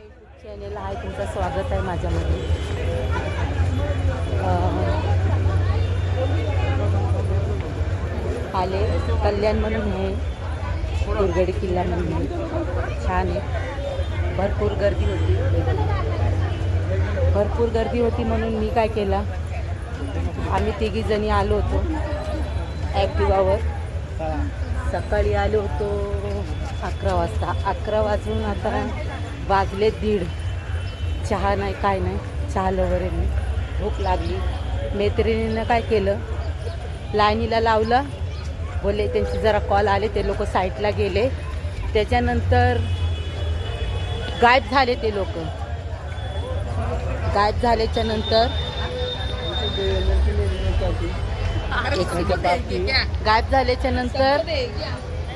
Channel आहे तुमचं स्वागत आहे माझ्यामध्ये. आले कल्याण म्हणून आहे दुर्गडी किल्ला म्हणून आहे. छान आहे. भरपूर गर्दी होती. भरपूर गर्दी होती म्हणून मी काय केलं? आम्ही तिघी जणी आलो होतो. ॲक्टिवावर. सकाळी आलो होतो अकरा वाजता. अकरा वाजून आता वाजले दीड. चहा नाही काय नाही चहा वगैरे नाही भूक लागली. मैत्रिणीनं काय केलं? लाईनीला लावलं. बोलले त्यांचे जरा कॉल आले ते लोक साईटला गेले. त्याच्यानंतर गायब झाले ते लोक. गायब झाल्याच्यानंतर. गायब झाल्याच्यानंतर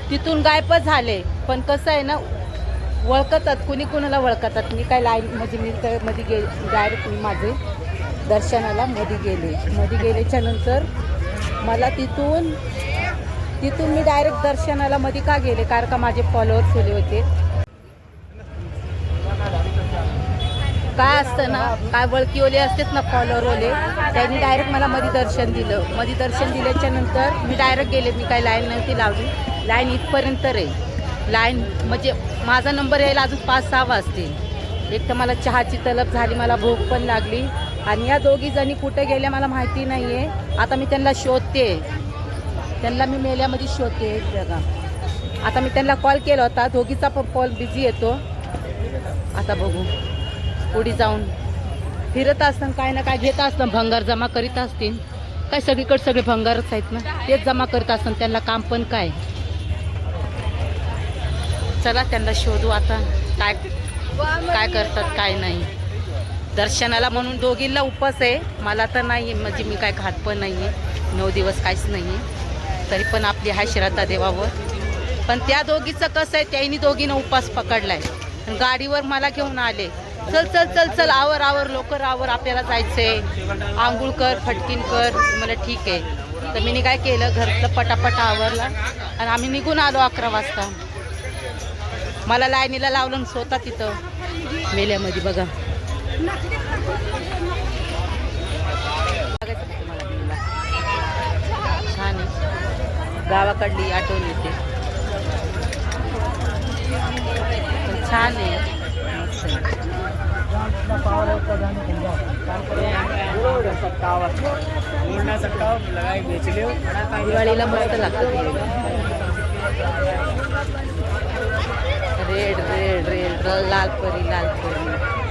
तिथून गायबच झाले. पण कसं आहे ना वळखतात कुणी कुणाला वळखतात मी काय लाईन म्हणजे मी तर मध्ये गे डायरेक्ट मी माझे दर्शनाला मध्ये गेले. मध्ये गेल्याच्यानंतर मला तिथून तिथून मी डायरेक्ट दर्शनाला मध्ये का गेले? कारण का माझे फॉलोअर्स होले होते. काय असतं ना काय वळखी ओले असतेच ना फॉलोअर ओले त्यांनी डायरेक्ट मला मध्ये दर्शन दिलं. मध्ये दर्शन दिल्याच्या नंतर मी डायरेक्ट गेले. मी काय लाईन नव्हती लावली. लाईन इथपर्यंत रे. लाईन म्हणजे माझा नंबर यायला अजून पाच सहा वाजतील. एक तर मला चहाची तलब झाली मला भूक पण लागली. आणि या दोघी जणी कुठे गेल्या मला माहिती नाही आहे आता मी त्यांना शोधते. त्यांना मी मेल्यामध्ये शोधते एक जगा. आता मी त्यांना कॉल केला होता. दोघीचा पण कॉल बिझी येतो. आता बघू. पुढे जाऊन. फिरत असताना काय ना काय घेत असतं भंगार जमा करीत असतील. काय सगळीकडे सगळे भंगारच आहेत ना. तेच जमा करत असताना त्यांना काम पण काय? चला त्यांना शोधू आता काय काय करतात काय नाही. दर्शनाला म्हणून दोघींना उपास आहे. मला तर नाही आहे म्हणजे मी काय खात पण नाही आहे नऊ दिवस काहीच नाही आहे तरी पण आपली आहे श्रद्धा देवावर. पण त्या दोघीचं कसं आहे त्यांनी दोघीनं उपास पकडलाय. आणि गाडीवर मला घेऊन आले. चल चल चल चल आवर आवर लवकर आवर आपल्याला जायचंय. आंघोळ कर फटकीन कर मला ठीक आहे. तर मी काय केलं घरचं पटापट आवरला. आणि आम्ही निघून आलो अकरा वाजता. मला लाईनीला लावलं आणि स्वतः तिथं मेल्यामध्ये बघा. छान आहे. गावाकडली आठवण येते. छान आहे आहे. दिवाळीला मस्त लागतं. रेड रेड लाल परी लाल परी.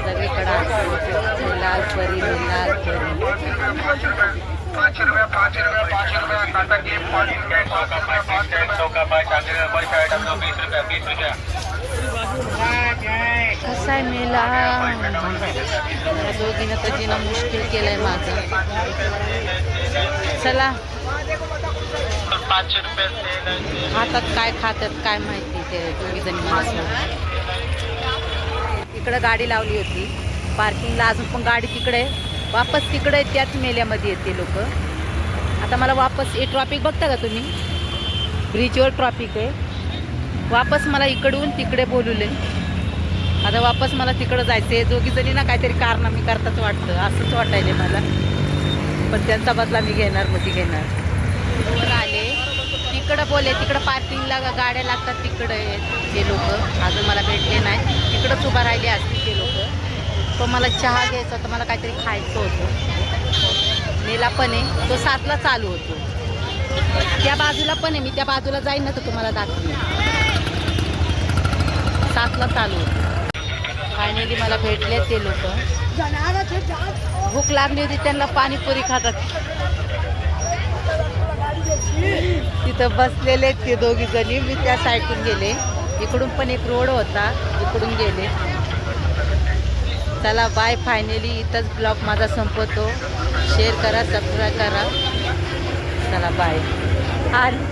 सगळीकडे लाल परी लाल परी. पाच रुपये पाच रुपये पाच रुपये कसा आहे मेला? दोघीनं तर जिनं मुश्किल केलंय माझं. चला. पाचशे रुपये हातात काय खातात काय माहिती ते दोघी जणी मला तिकडं गाडी लावली होती. पार्किंगला अजून पण गाडी तिकडे वापस तिकडे त्याच मेल्यामध्ये येते लोक. आता मला वापस हे ट्रॉफिक बघता का तुम्ही? ब्रिजवर ट्रॉफिक आहे. वापस मला इकडून तिकडे बोलवले. आता वापस मला तिकडं जायचं आहे दोघी जरी ना काहीतरी कारनामी करताच वाटतं. असंच वाटायले मला. पण त्यांचा बदला मी घेणार मग ती घेणार. वर आले. तिकडं बोले तिकडं पार्किंगला गाड्या लागतात तिकडे. ते लोक. अजून मला भेटले नाही. तिकडंच उभा राहिले असतील ते लोक. तो मला चहा घ्यायचा होता मला काहीतरी खायचं होतं. नेला पण आहे. तो सातला चालू होतो. त्या बाजूला पण आहे. मी त्या बाजूला जाईन ना तर तुम्हाला दाखवेन. सातला चालू होतो. फायनली मला भेटले ते लोक. भूक लागली होती त्यांना पाणीपुरी खातात. तिथं बसलेले आहेत ते दोघी जणी. मी त्या साईडून गेले. इकडून पण एक रोड होता. इकडून गेले. चला बाय फायनली इथंच ब्लॉग माझा संपवतो शेअर करा सबस्क्राईब करा. चला बाय आणि